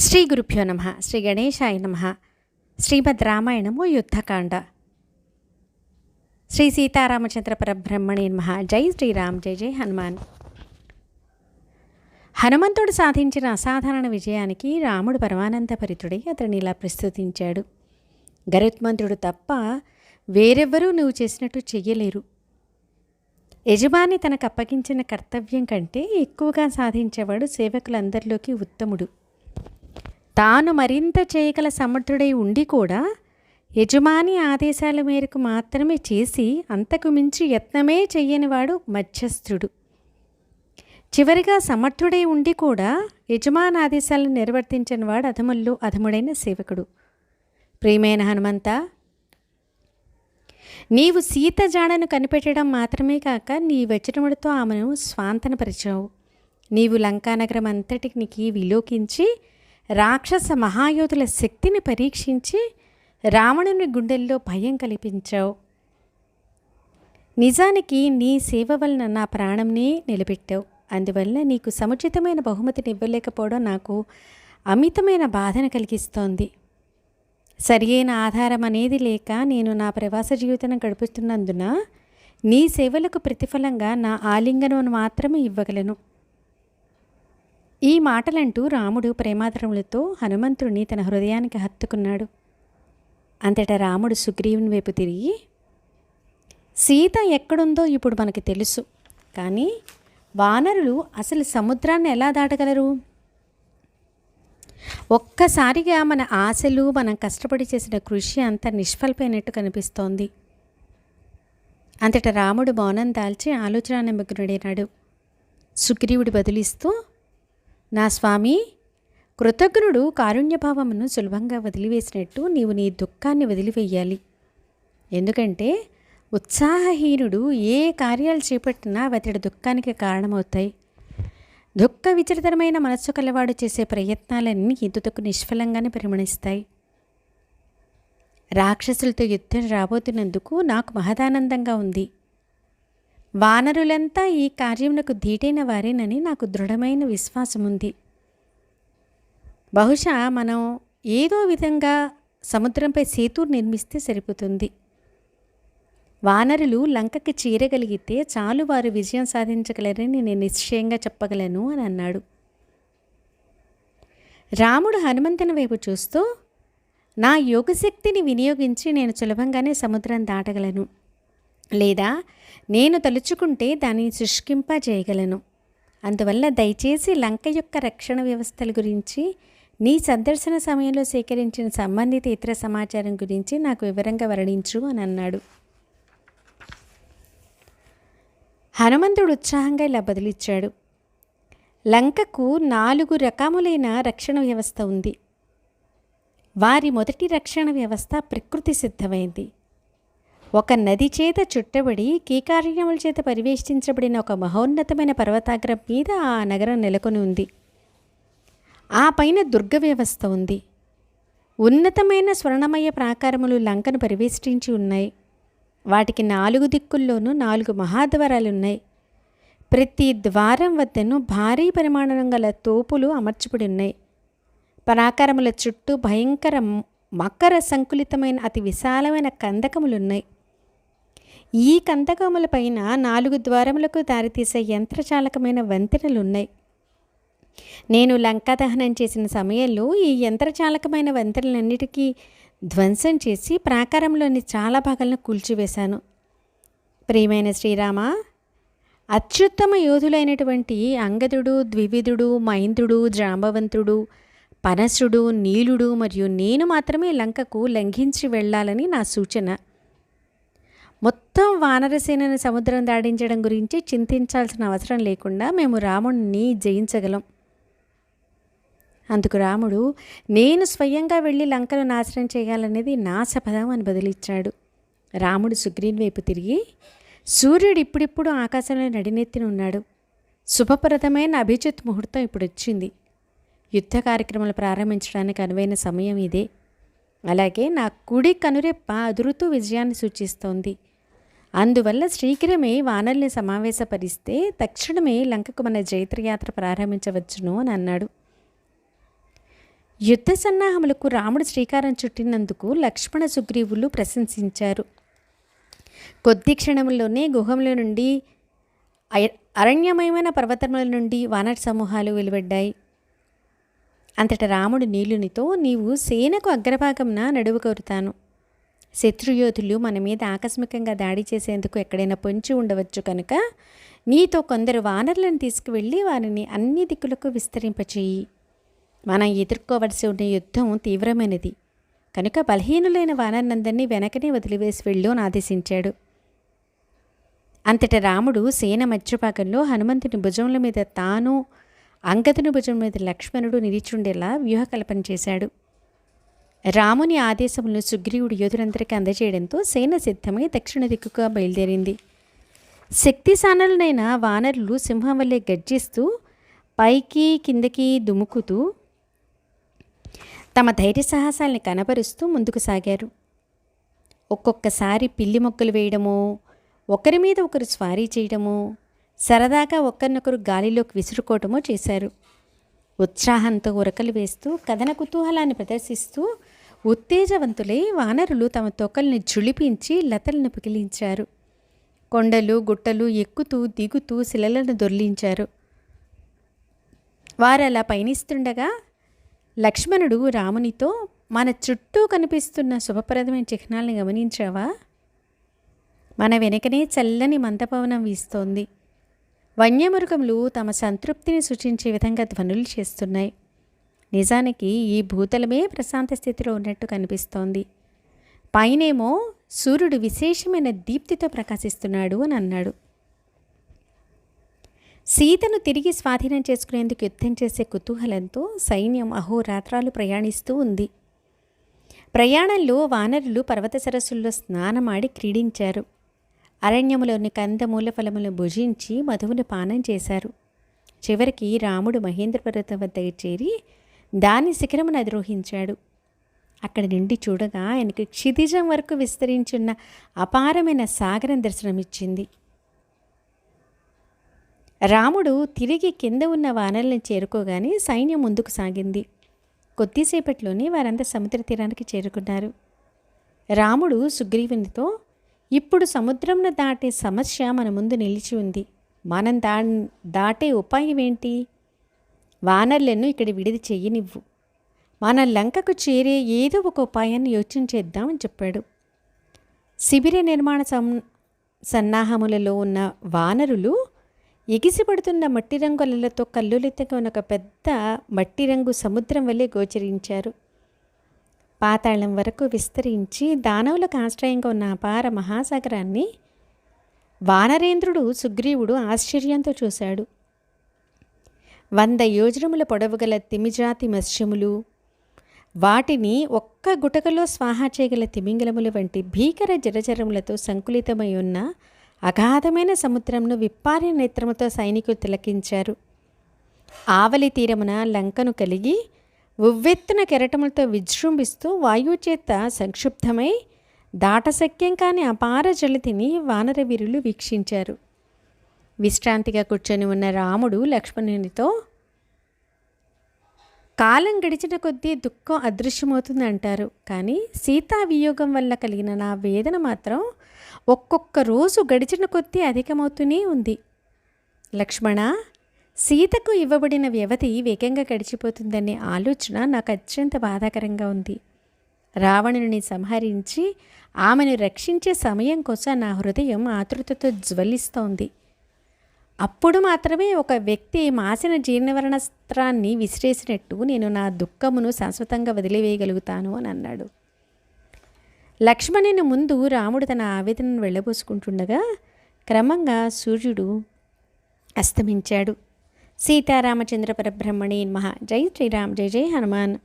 శ్రీ గురుభ్యో నమ శ్రీ గణేశాయ నమ శ్రీమద్ రామాయణము యుద్ధకాండ. శ్రీ సీతారామచంద్ర పరబ్రహ్మణే నమ జై శ్రీరామ్ జై జై హనుమాన్. హనుమంతుడు సాధించిన అసాధారణ విజయానికి రాముడు పరమానంద భరితుడై అతడిని ఇలా ప్రస్తుతించాడు. గరుత్మంతుడు తప్ప వేరెవ్వరూ నువ్వు చేసినట్టు చెయ్యలేరు. యజమాని తనకు అప్పగించిన కర్తవ్యం కంటే ఎక్కువగా సాధించేవాడు సేవకులందరిలోకి ఉత్తముడు. తాను మరింత చేయగల సమర్థుడై ఉండి కూడా యజమాని ఆదేశాల మేరకు మాత్రమే చేసి అంతకు మించి యత్నమే చెయ్యనివాడు మధ్యస్థుడు. చివరిగా సమర్థుడై ఉండి కూడా యజమాని ఆదేశాలను నిర్వర్తించిన వాడు అధముల్లో అధముడైన సేవకుడు. ప్రియమైన హనుమంత నీవు సీత జాడను కనిపెట్టడం మాత్రమే కాక నీ వచనముడితో ఆమెను స్వాంతనపరిచావు. నీవు లంకానగరం అంతటికి విలోకించి రాక్షస మహాయోధుల శక్తిని పరీక్షించి రావణుని గుండెల్లో భయం కల్పించావు. నిజానికి నీ సేవ వలన నా ప్రాణంని నిలబెట్టావు. అందువల్ల నీకు సముచితమైన బహుమతిని ఇవ్వలేకపోవడం నాకు అమితమైన బాధను కలిగిస్తోంది. సరియైన ఆధారం అనేది లేక నేను నా ప్రవాస జీవితం గడుపుతున్నందున నీ సేవలకు ప్రతిఫలంగా నా ఆలింగనం మాత్రమే ఇవ్వగలను. ఈ మాటలంటూ రాముడు ప్రేమాదరములతో హనుమంతుడిని తన హృదయానికి హత్తుకున్నాడు. అంతటా రాముడు సుగ్రీవుని వైపు తిరిగి సీత ఎక్కడుందో ఇప్పుడు మనకి తెలుసు కానీ వానరులు అసలు సముద్రాన్ని ఎలా దాటగలరు? ఒక్కసారిగా మన ఆశలు మనం కష్టపడి చేసిన కృషి అంతా నిష్ఫలపోయినట్టు కనిపిస్తోంది. అంతటా రాముడు మౌనం దాల్చి ఆలోచన నిమగ్నుడైనాడు సుగ్రీవుడు బదిలిస్తూ నా స్వామి కృతజ్ఞుడు కారుణ్యభావమును సులభంగా వదిలివేసినట్టు నీవు నీ దుఃఖాన్ని వదిలివేయాలి. ఎందుకంటే ఉత్సాహహీనుడు ఏ కార్యాలు చేపట్టినా అతడి దుఃఖానికి కారణమవుతాయి. దుఃఖ విచరితరమైన మనస్సు కలవాడు చేసే ప్రయత్నాలన్నీ ఇందుకు నిష్ఫలంగానే పరిగణిస్తాయి రాక్షసులతో యుద్ధం రాబోతున్నందుకు నాకు మహదానందంగా ఉంది. వానరులంతా ఈ కార్యమునకు ధీటైన వారేనని నాకు దృఢమైన విశ్వాసం ఉంది బహుశా మనం ఏదో విధంగా సముద్రంపై సేతు నిర్మిస్తే సరిపోతుంది. వానరులు లంకకి చేరగలిగితే చాలు వారు విజయం సాధించగలరని నేను నిశ్చయంగా చెప్పగలను అని అన్నాడు. రాముడు హనుమంతుని వైపు చూస్తూ నా యోగశక్తిని వినియోగించి నేను సులభంగానే సముద్రం దాటగలను. లేదా నేను తలుచుకుంటే దానిని శుష్కింప చేయగలను అందువల్ల దయచేసి లంక యొక్క రక్షణ వ్యవస్థల గురించి నీ సందర్శన సమయంలో సేకరించిన సంబంధిత ఇతర సమాచారం గురించి నాకు వివరంగా వర్ణించు అని అన్నాడు. హనుమంతుడు ఉత్సాహంగా ఇలా బదిలిచ్చాడు. లంకకు నాలుగు రకములైన రక్షణ వ్యవస్థ ఉంది. వారి మొదటి రక్షణ వ్యవస్థ ప్రకృతి సిద్ధమైంది. ఒక నది చేత చుట్టబడి కీకారణ్యముల చేత పరివేష్టించబడిన ఒక మహోన్నతమైన పర్వతాగ్రం మీద ఆ నగరం నెలకొని ఉంది. ఆ పైన దుర్గ వ్యవస్థ ఉంది. ఉన్నతమైన స్వర్ణమయ ప్రాకారములు లంకను పరివేష్టించి ఉన్నాయి. వాటికి నాలుగు దిక్కుల్లోనూ నాలుగు మహాద్వారాలున్నాయి. ప్రతి ద్వారం వద్దను భారీ పరిమాణం గల తోపులు అమర్చబడి ఉన్నాయి. పరాకారముల చుట్టూ భయంకర మకర సంకులితమైన అతి విశాలమైన కందకములున్నాయి. ఈ కందకముల పైన నాలుగు ద్వారములకు దారితీసే యంత్రచాలకమైన వంతెనలున్నాయి. నేను లంకా దహనం చేసిన సమయంలో ఈ యంత్రచాలకమైన వంతెనలన్నిటికీ ధ్వంసం చేసి ప్రాకారంలోని చాలా భాగాలను కూల్చివేశాను. ప్రియమైన శ్రీరామ అత్యుత్తమ యోధులైనటువంటి అంగదుడు ద్వివిధుడు మైందుడు జాంబవంతుడు పనసుడు నీలుడు మరియు నేను మాత్రమే లంకకు లంఘించి వెళ్ళాలని నా సూచన. మొత్తం వానరసేనని సముద్రం దాడించడం గురించి చింతించాల్సిన అవసరం లేకుండా మేము రాముణ్ణి జయించగలం. అందుకు రాముడు నేను స్వయంగా వెళ్ళి లంకను నాశనం చేయాలనేది నా శపథం అని బదిలిచ్చాడు. రాముడు సుగ్రీన్ వైపు తిరిగి సూర్యుడు ఇప్పుడిప్పుడు ఆకాశంలో నడినెత్తిన ఉన్నాడు. శుభప్రదమైన అభిజిత్ ముహూర్తం ఇప్పుడు వచ్చింది. యుద్ధ కార్యక్రమాలు ప్రారంభించడానికి అనువైన సమయం ఇదే. అలాగే నా కుడి కనురెప్ప అదురుతూ విజయాన్ని సూచిస్తోంది. అందువల్ల శీఘ్రమే వానల్ని సమావేశపరిస్తే తక్షణమే లంకకు మన జైత్రయాత్ర ప్రారంభించవచ్చును అని అన్నాడు. యుద్ధ సన్నాహములకు రాముడు శ్రీకారం చుట్టినందుకు లక్ష్మణ సుగ్రీవులు ప్రశంసించారు. కొద్ది క్షణంలోనే గుహంలో నుండి అయ- అరణ్యమయమైన పర్వతముల నుండి వానర సమూహాలు వెలువడ్డాయి. అంతట రాముడు నీలునితో నీవు సేనకు అగ్రభాగంన నడువు కోరుతాను. శత్రుయోధులు మన మీద ఆకస్మికంగా దాడి చేసేందుకు ఎక్కడైనా పొంచి ఉండవచ్చు కనుక నీతో కొందరు వానరులను తీసుకువెళ్ళి వారిని అన్ని దిక్కులకు విస్తరింపచేయి. మనం ఎదుర్కోవలసి ఉన్న యుద్ధం తీవ్రమైనది. కనుక బలహీనులైన వానరులందరినీ వెనకనే వదిలివేసి వెళ్ళు అని ఆదేశించాడు. అంతట రాముడు సేన మధ్యభాగంలో హనుమంతుని భుజముల మీద తాను అంగదుని భుజం మీద లక్ష్మణుడు నిలిచుండేలా వ్యూహకల్పన చేశాడు. రాముని ఆదేశములను సుగ్రీవుడు యోధులందరికీ అందజేయడంతో సేన సిద్ధమై దక్షిణ దిక్కుగా బయలుదేరింది. శక్తిశానులనైన వానరులు సింహం వల్లే గర్జిస్తూ పైకి కిందకి దుముకుతూ తమ ధైర్య సాహసాల్ని కనపరుస్తూ ముందుకు సాగారు. ఒక్కొక్కసారి పిల్లి మొక్కలు వేయడమో ఒకరి మీద ఒకరు స్వారీ చేయడమో సరదాగా ఒకరినొకరు గాలిలోకి విసురుకోవటమో చేశారు. ఉత్సాహంతో ఉరకలు వేస్తూ కథన కుతూహలాన్ని ప్రదర్శిస్తూ ఉత్తేజవంతులై వానరులు తమ తొక్కల్ని జుళిపించి లతలను పికిలించారు కొండలు గుట్టలు ఎక్కుతూ దిగుతూ శిలలను దొర్లించారు. వారు అలా పయనిస్తుండగా లక్ష్మణుడు రామునితో మన చుట్టూ కనిపిస్తున్న శుభప్రదమైన చిహ్నాలను గమనించావా? మన వెనకనే చల్లని మందపవనం వీస్తోంది. వన్యమృగములు తమ సంతృప్తిని సూచించే విధంగా ధ్వనులు చేస్తున్నాయి. నిజానికి ఈ భూతలమే ప్రశాంత స్థితిలో ఉన్నట్టు కనిపిస్తోంది. పైనేమో సూర్యుడు విశేషమైన దీప్తితో ప్రకాశిస్తున్నాడు అని అన్నాడు. సీతను తిరిగి స్వాధీనం చేసుకునేందుకు యుద్ధం చేసే కుతూహలంతో సైన్యం అహోరాత్రాలు ప్రయాణిస్తూ ఉంది. ప్రయాణంలో వానరులు పర్వత సరస్సుల్లో స్నానమాడి క్రీడించారు. అరణ్యములోని కందమూల ఫలములను భుజించి మధువును పానం చేశారు. చివరికి రాముడు మహేంద్ర పర్వతం వద్దకు చేరి దాని శిఖరమును అధిరోహించాడు. అక్కడి నుండి చూడగా ఆయనకు క్షితిజం వరకు విస్తరించున్న అపారమైన సాగరం దర్శనమిచ్చింది. రాముడు తిరిగి కింద ఉన్న వానల్ని చేరుకోగానే సైన్యం ముందుకు సాగింది. కొద్దిసేపట్లోనే వారంతా సముద్ర తీరానికి చేరుకున్నారు. రాముడు సుగ్రీవునితో ఇప్పుడు సముద్రంను దాటే సమస్య మన ముందు నిలిచి ఉంది. మనం దా దాటే ఉపాయం ఏంటి? వానర్లను ఇక్కడ విడిది చెయ్యనివ్వు మన లంకకు చేరే ఏదో ఒక ఉపాయాన్ని యోచించేద్దామని చెప్పాడు. శిబిర నిర్మాణ సం సన్నాహములలో ఉన్న వానరులు ఎగిసిపడుతున్న మట్టి రంగులతో కల్లులెత్తగా ఉన్న ఒక పెద్ద మట్టి రంగు సముద్రం వల్లే గోచరించారు. పాతాళం వరకు విస్తరించి దానవులకు ఆశ్రయంగా ఉన్న అపార మహాసాగరాన్ని వానరేంద్రుడు సుగ్రీవుడు ఆశ్చర్యంతో చూశాడు. వంద యోజనముల పొడవుగల తిమిజాతి మత్స్యములు. వాటిని ఒక్క గుటకలో స్వాహా చేయగల తిమింగలముల వంటి భీకర జలచరములతో సంకులితమై ఉన్న అగాధమైన సముద్రంను విప్పార్య నేత్రముతో సైనికులు తిలకించారు. ఆవలి తీరమున లంకను కలిగి ఉవ్వెత్తున కెరటములతో విజృంభిస్తూ వాయువు చేత సంక్షుబ్ధమై దాటశక్యం కాని అపార జలతిని వానరవీరులు వీక్షించారు. విశ్రాంతిగా కూర్చొని ఉన్న రాముడు లక్ష్మణునితో కాలం గడిచిన కొద్దీ దుఃఖం అదృశ్యమవుతుంది అంటారు కానీ సీతా వియోగం వల్ల కలిగిన నా వేదన మాత్రం ఒక్కొక్క రోజు గడిచిన కొద్దీ అధికమవుతూనే ఉంది. లక్ష్మణ సీతకు ఇవ్వబడిన వ్యవధి వేగంగా గడిచిపోతుందనే ఆలోచన నాకు అత్యంత బాధాకరంగా ఉంది. రావణుని సంహరించి ఆమెను రక్షించే సమయం కోసం నా హృదయం ఆతృతతో జ్వలిస్తోంది. అప్పుడు మాత్రమే ఒక వ్యక్తి మాసిన జీర్ణవర్ణస్త్రాన్ని విసిరేసినట్టు నేను నా దుఃఖమును శాశ్వతంగా వదిలివేయగలుగుతాను అని అన్నాడు. లక్ష్మణుని ముందు రాముడు తన ఆవేదనను వెళ్ళబోసుకుంటుండగా క్రమంగా సూర్యుడు అస్తమించాడు. సీతారామచంద్ర పరబ్రహ్మణి మహా జై శ్రీరామ్ జై జై హనుమాన్.